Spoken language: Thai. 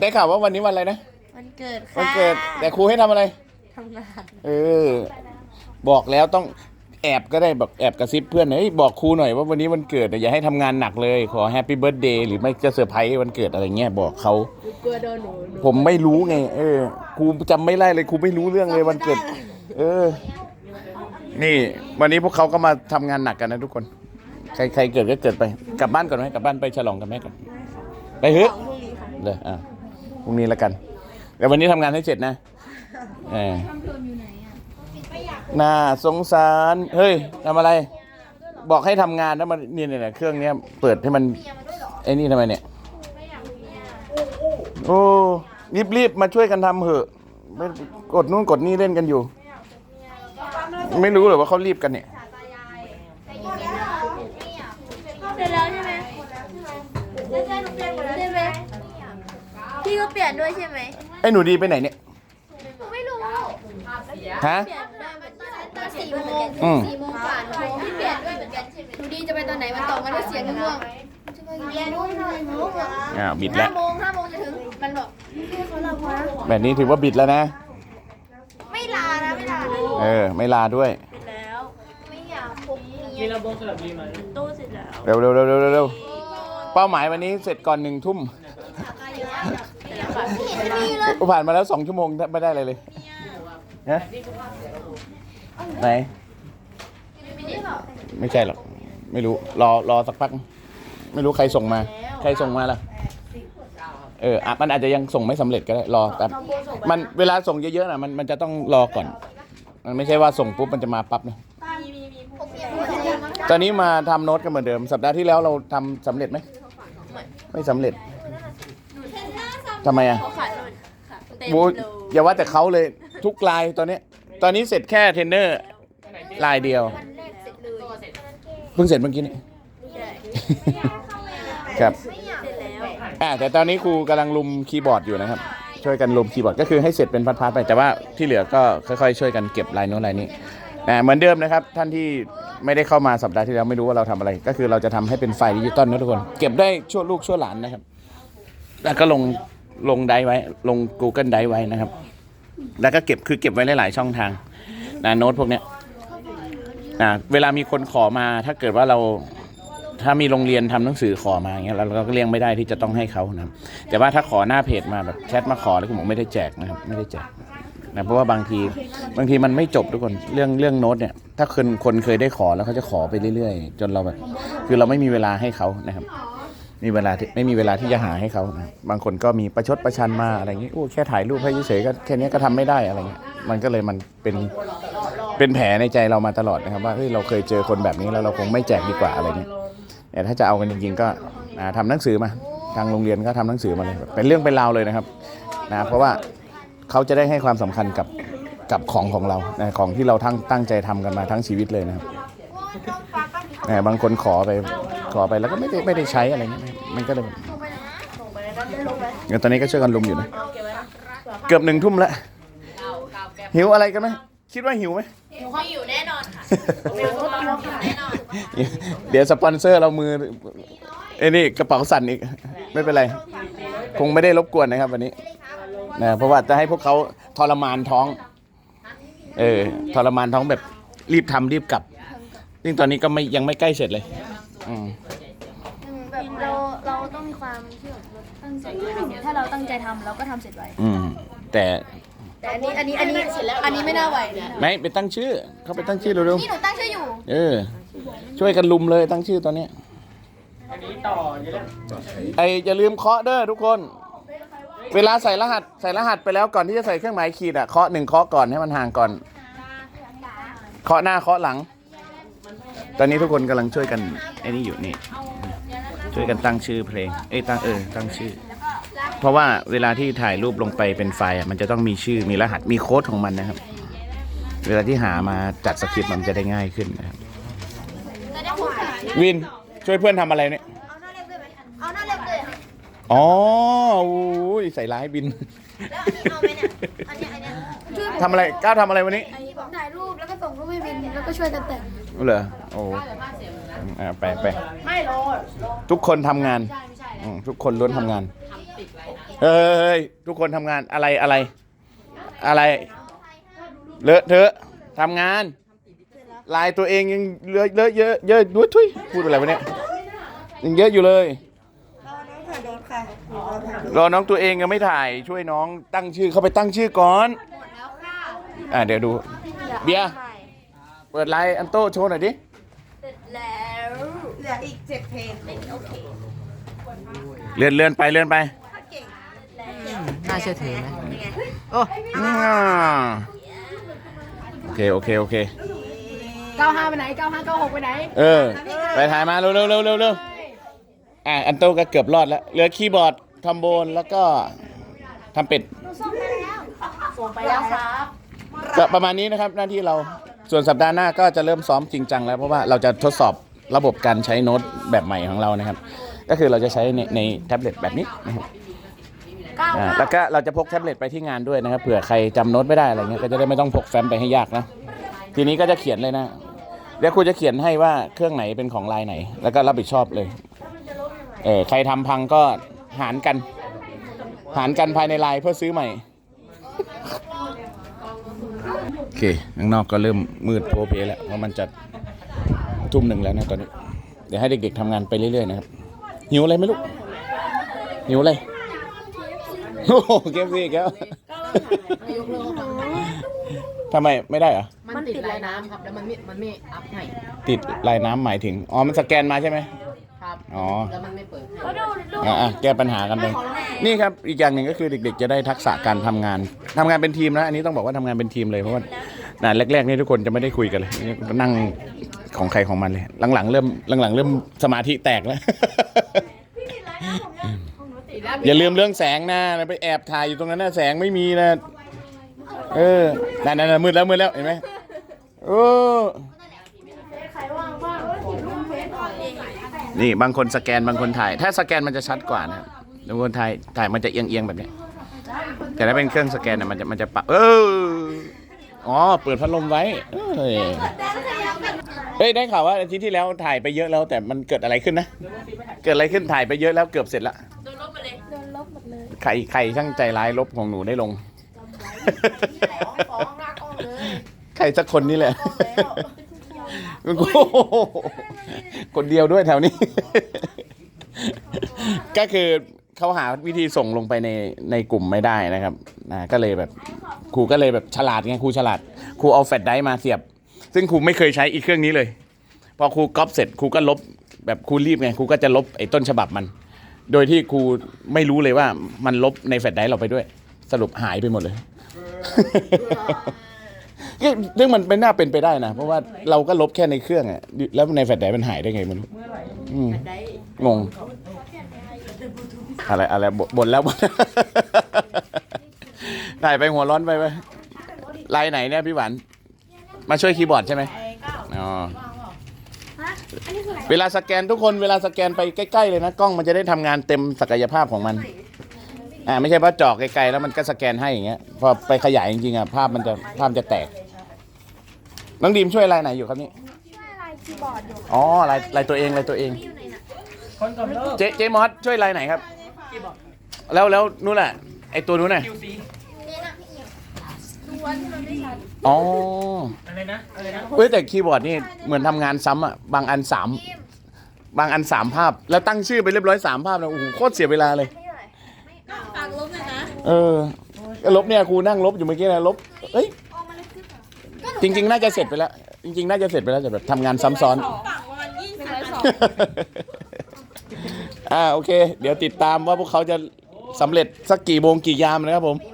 ได้ข่าวว่าวันนี้วันอะไรนะวันเกิดค่ะวันเกิดแต่ครูให้ทำอะไร ทำงาน เออ บอกแล้วต้องแอบก็ได้บอกแอบกระซิบเพื่อนเฮ้ยบอกครูหน่อยว่าวันนี้วันเกิดแต่อย่าให้ทำงานหนักเลย ขอแฮปปี้เบิร์ดเดย์หรือไม่จะเซอร์ไพรส์วันเกิดอะไรเงี้ยบอกเขา กลัวโดนหนูหนูผมไม่รู้ไง เออครูจำไม่ได้เลยครูไม่รู้เรื่องเลยวันเกิด เออ นี่ วันนี้พวกเขาก็มาทำงานหนักกันนะทุกคน ใครใครเกิดก็เกิดไป กลับบ้านก่อนไหมกลับบ้านไปฉลองกับแม่ก่อนไปเฮ้ยของพรุ่งนี้ค่ะ เลยอะ พรุ่งนี้แล้วกันแต่วันนี้ทำงานให้เสร็จนะเออน่าสงสาร เฮ้ยทำอะไร บอกให้ทำงานแล้วมันเนี่ยเนี่ยเครื่องเนี้ยเปิดให้มันไอ้นี่ทำไมเนี่ยโอ้รีบรีบมาช่วยกันทำเถอะไม่กดนู่นกดนี่เล่นกันอยู่ ไม่รู้หรอว่าเขารีบกันเนี่ย เสร็จแล้วใช่ไหมใช่ไหม พี่ก็เปลี่ยนด้วยใช่ไหมไอ้หนูดีไปไหนเนี่ยหนูไม่รู้ฮะ เปลี่ยนด้วยตอนสี่โมงอืม สี่โมงกว่าหนูพี่เปลี่ยนด้วยเหมือนกันใช่ไหมหนูดีจะไปตอนไหนมันตรงมันก็เสียงกันม่วงจะไปเรียนด้วยหน่อยมุกอ้าวบิดห้าแล้วโมงห้าโมงจะถึง มันบอกพี่เขาลาพอนะแบบนี้ถือว่าบิดแล้วนะ ไม่ลานะไม่ลานะเออ ไม่ลาด้วยแล้วไม่อยากพกมีระบบสลับดีไหมตู้เสร็จแล้วเร็วเร็วเร็วเร็วเร็วเร็วเป้าหมายวันนี้เสร็จก่อนหนึ่งทุ่มมีเลย ผ่านมาแล้วสองชั่วโมงไม่ได้อะไรเลยนะไหน ไม่ใช่หรอก ไม่รู้ รอรอสักพัก ไม่รู้ใครส่งมา ใครส่งมาล่ะ เอออะมันอาจจะยังส่งไม่สำเร็จก็ได้ รอแป๊บ มันเวลาส่งเยอะๆน่ะมันมันจะต้องรอก่อน มันไม่ใช่ว่าส่งปุ๊บมันจะมาปั๊บนะตอนนี้มาทำโน้ตกันเหมือนเดิม สัปดาห์ที่แล้วเราทำสำเร็จไหม ไม่สำเร็จ ทำไมอะเขาขาดหน่อยค่ะเต็มโว้ยเลยอย่าว่าแต่เขาเลยทุกลายตอนเนี้ยตอนนี้เสร็จแค่เทรนเนอร์ลายเดียว วันแรกเสร็จเลยเพิ่งเสร็จเมื่อกี้นี่ครับ เสร็จแล้วอ่าแต่ตอนนี้ครูกำลังลุมคีย์บอร์ดอยู่นะครับ ช่วยกันลุมคีย์บอร์ดก็คือให้เสร็จเป็นพาร์ทๆไป แต่ว่าที่เหลือก็ค่อยๆ ช่วยกันเก็บลายโน้นลายนี้อ่าเหมือนเดิมนะครับ ท่านที่ไม่ได้เข้ามาสัปดาห์ที่แล้วไม่รู้ว่าเราทำอะไร ก็คือเราจะทำให้เป็นไฟล์ดิจิตอลนะทุกคน เก็บได้ชั่วลูกชั่วหลานนะครับ แล้วก็ลง ลงไดไว้ ลง Google ไดไว้นะครับ แล้วก็เก็บคือเก็บไว้หลายๆช่องทางนะโน้ตพวกเนี้ยนะเวลามีคนขอมาถ้าเกิดว่าเราถ้ามีโรงเรียนทำหนังสือขอมาอย่างเงี้ยเราเราก็เลี่ยงไม่ได้ที่จะต้องให้เขานะครับแต่ว่าถ้าขอหน้าเพจมาแบบแชทมาขอแล้วผมไม่ได้แจกนะครับไม่ได้แจกนะเพราะว่าบางทีบางทีมันไม่จบทุกคนเรื่องเรื่องโน้ตเนี่ย ถ้าคนคนเคยได้ขอแล้วเขาจะขอไปเรื่อยๆ จนเราแบบคือเราไม่มีเวลาให้เขานะครับ มีเวลาที่ไม่มีเวลาที่จะหาให้เขานะบางคนก็มีประชดประชันมาอะไรอย่างงี้โอ้แค่ถ่ายรูปให้เฉยๆก็แค่นี้ก็ทำไม่ได้อะไรเงี้ยมันก็เลยมันเป็นเป็นแผลในใจเรามาตลอดนะครับว่าเฮ้ยเราเคยเจอคนแบบนี้แล้วเราคงไม่แจกดีกว่าอะไรเงี้ยแต่ถ้าจะเอากันจริงๆก็อ่าทำหนังสือมา ทางโรงเรียนก็ทำหนังสือมาเลยเป็นเรื่องเป็นราวเลยนะครับนะเพราะว่าเขาจะได้ให้ความสำคัญกับกับของของเรานะของที่เราทั้งตั้งใจทำกันมาทั้งชีวิตเลยนะครับนะบางคนขอไป ขอไปแล้วก็ไม่ได้ไม่ได้ใช้อะไรเงี้ยมันก็เลยเดี๋ยวตอนนี้ก็ช่วยกันลุมอยู่นะ เกือบหนึ่งทุ่มแล้ว หิวอะไรกันไหมคิดว่าหิวไหมเขาอยู่แน่นอนค่ะเดี๋ยวเขาอยู่แน่นอนเดี๋ยวสปอนเซอร์เรามือเอ้ยนี่กระเป๋าสั่นอีก ไม่เป็นไร คงไม่ได้รบกวนนะครับวันนี้นะเพราะว่าจะให้พวกเขาทรมานท้อง เออทรมานท้องแบบรีบทำรีบกลับซึ่งตอนนี้ก็ไม่ยังไม่ใกล้เสร็จเลย อืม แบบเราเราต้องมี ความที่แบบตั้งใจทำถ้าเราตั้งใจทำเราก็ทำเสร็จไวอืมแต่แต่อันนี้อันนี้อันนี้เสร็จแล้วอันนี้ไม่น่าไหวนะไม่ไปตั้งชื่อ เขาไปตั้งชื่อเร็วนี่หนูตั้งชื่ออยู่ๆเออ ช่วยกันลุมเลยตั้งชื่อตอนนี้อันนี้ต่อเยอะไออย่าลืมเคาะเด้อทุกคน เวลาใส่รหัสใส่รหัสไปแล้วก่อนที่จะใส่เครื่องหมายขีดอะเคาะหนึ่งเคาะก่อนให้มันห่างก่อนเคาะหน้าเคาะหลัง ตอนนี้ทุกคนกำลังช่วยกันไอ้นี่อยู่นี่ ช่วยกันตั้งชื่อเพลง เอ้ยตั้งเออตั้งชื่อ เพราะว่าเวลาที่ถ่ายรูปลงไปเป็นไฟล์อะมันจะต้องมีชื่อมีรหัสมีโค้ดของมันนะครับ เวลาที่หามาจัดสคริปต์มันจะได้ง่ายขึ้นนะครับ วินช่วยเพื่อนทำอะไรเนี่ย เอาหน้าเล็บเลยไหมเอาหน้าเล็บเลยอะอ๋ออุ้ยใส่ร้ายบินแล้วอันนี้เอาไหมเนี่ย อันเนี้ยอันเนี้ยช่วยทำอะไรกล้าทำอะไรวันนี้ไอ้ผมถ่ายรูปแล้วก็ส่งรูปให้บินแล้วก็ช่วยกันแต่งเหรอโอ้ อ่าไปไปไม่รอทุกคนทำงานอืมทุกคนล้วนทำงานเฮ้ย ทุกคนทำงานอะไรอะไร อะไร เลอะเทอะทำงาน ลายตัวเองยังเลอะเลอะเยอะเยอะด้วยทุยพูดอะไรวะเนี่ยยังเยอะอยู่เลยรอน้องตัวเองยังไม่ถ่ายช่วยน้องตั้งชื่อเข้าไปตั้งชื่อก่อนอ่าเดี๋ยวดู เบียร์ เปิดไลน์อันโต้โชว์หน่อยดิแล้วเห ลืออีกเจ็ดเพลงโอเคเลื่อนเลื่อนไปเลื่อนไปน่าเชื่อถือไหมโอ้อ่าโอเคโอเคโอเค95ไปไหน95 96ไปไหนเออ ไปถ่ายมาเร็วเร็วเร็วเร็วเร็วอะอันโต้ก็เกือบรอดแล้วเหลือคีย์บอร์ดทำโบนแล้วก็ทำเป็ด ส่งไปแล้วครับก็ประมาณนี้นะครับหน้าที่เราส่วนสัปดาห์หน้าก็จะเริ่มซ้อมจริงจังแล้วเพราะว่าเราจะทดสอบ ระบบการใช้โน้ตแบบใหม่ของเรานะครับ ก็คือเราจะใช้ในในแท็บเล็ตแบบนี้นะครับอ่าแล้วก็เราจะพกแท็บเล็ตไปที่งานด้วยนะครับเผื่อใครจำโน้ตไม่ได้อะไรเงี้ยก็จะได้ไม่ต้องพกแฟ้มไปให้ยากนะทีนี้ก็จะเขียนเลยนะเดี๋ยวครูจะเขียนให้ว่าเครื่องไหนเป็นของลายไหน แล้วก็รับผิดชอบเลยเออใครทำพังก็หารกัน หารกันภายในไลน์เพื่อซื้อใหม่โอเคข้างนอกก็เริ่มมืดโพเพแล้วเพราะมันจะ ทุ่มหนึ่งแล้วนะตอนนี้ เดี๋ยวให้เด็กๆทำงานไปเรื่อยๆนะครับ หิวอะไรไหมลูก หิวอะไร โอ้โหเกมซีแก้วทำไมไม่ได้เหรอ มันติดลายน้ำครับ แล้วมันไม่มันไม่อัพให้ติดลายน้ำหมายถึง อ๋อ มันสแกนมาใช่ไหม ครับอ๋อ แล้วมันไม่เปิดให้อะอะแก้ปัญหากันไป นี่ครับ อีกอย่างหนึ่งก็คือเด็กๆ จะได้ทักษะการทำงาน ทำงานเป็นทีมนะ อันนี้ต้องบอกว่าทำงานเป็นทีมเลย เพราะว่าน่ะแรกๆนี่ทุกคนจะไม่ได้คุยกันเลยนี่นั่ง ของใครของมันเลย หลังๆเริ่มหลังๆเริ่มสมาธิแตกแล้วอย่าลืมเรื่องแสงนะไปแอบถ่ายอยู่ตรงนั้นนะแสงไม่มีนะเออนั่นนั่นมืดแล้วมืดแล้วเห็นไหมโอ้นี่บางคนสแกนบางคนถ่าย ถ้าสแกนมันจะชัดกว่านะบางคนถ่ายถ่ายมันจะเอียงเอียงๆแบบเนี้ยแต่ถ้าเป็นเครื่องสแกนน่ะมันจะมันจะปะเอออ๋อเปิดพัดลมไว้เอ้ย เฮ้ยได้ข่าวว่าอาทิตย์ที่แล้วถ่ายไปเยอะแล้วแต่มันเกิดอะไรขึ้นนะ เกิดอะไรขึ้นถ่ายไปเยอะแล้วเกือบเสร็จละโดนลบหมดเลยโดนลบหมดเลยใครใครช่างใจร้ายลบของหนูได้ลง ฟ้องหน้ากล้องเลย ใครสักคนนี่แหละ โอ้โหคนเดียวด้วยแถวนี้ ก็คือเขาหาวิธีส่งลงไปในในกลุ่มไม่ได้นะครับนะก็เลยแบบครูก็เลยแบบฉลาดไงครูฉลาดครูเอาแฟลชไดรฟ์มาเสียบ ซึ่งครูไม่เคยใช้อีกเครื่องนี้เลย พอครูก๊อปเสร็จครูก็ลบแบบครูรีบไงครูก็จะลบไอ้ต้นฉบับมัน โดยที่ครูไม่รู้เลยว่ามันลบในแฟลชไดรฟ์เราไปด้วย สรุปหายไปหมดเลย ซึ่งมันเป็นน่าเป็นไปได้นะ เพราะว่าเราก็ลบแค่ในเครื่องอะแล้วในแฟลชไดรฟ์มันหายได้ไงไมันอืมงง อะไรอะไรบบ่นแล้วบ่น ได้ไปหัวร้อนไปไปลายไหนเนี่ยพี่หวาน มาช่วยคีย์บอร์ดใช่ไหมอ๋อเวลาสแกนทุกคนเวลาสแกนไปใกล้ๆเลยนะกล้องมันจะได้ทำงานเต็มศักยภาพของมันอ่าไม่ใช่ว่าเจาะไกลๆแล้วมันก็สแกนให้อย่างเงี้ยพอไปขยายจริงๆอะภาพมันจะภาพจะแตกน้องดีมช่วยลายไหนอยู่ครับนี่ช่วยอะไรคีย์บอร์ดอยู่อ๋อลายลายตัวเองลายตัวเองอยู่ไหนน่ะคนกำเริบเจเจมอสช่วยลายไหนครับแล้วแล้วนู่นแหละไอตัวนู้นน่ะคิวซีเนี่ยนะพี่เอียดู วันที่มันไม่ชัดอ๋ออะไรนะอะไรนะเฮ้ยแต่คีย์บอร์ดนี่เหมือนทำงานซ้ำอะบางอันสามบางอันสามภาพ แล้วตั้งชื่อไปเรียบร้อยสามภาพแล้วโอ้โหโคตรเสียเวลาเลย ไม่เท่าไหร่ไม่ฝากลบเลยนะเออก็ลบเนี่ยครูนั่งลบอยู่เมื่อกี้นะลบเอ้ยออกมาเลยคือจริง ๆ น่าจะเสร็จไปแล้ว จริง ๆ น่าจะเสร็จไปแล้วแต่แบบทำงานซ้ำซ้อน ฝั่งประมาณยี่สิบสองอ่าโอเค เดี๋ยวติดตามว่าพวกเขาจะสำเร็จสักกี่โมงกี่ยามนะครับผม ไ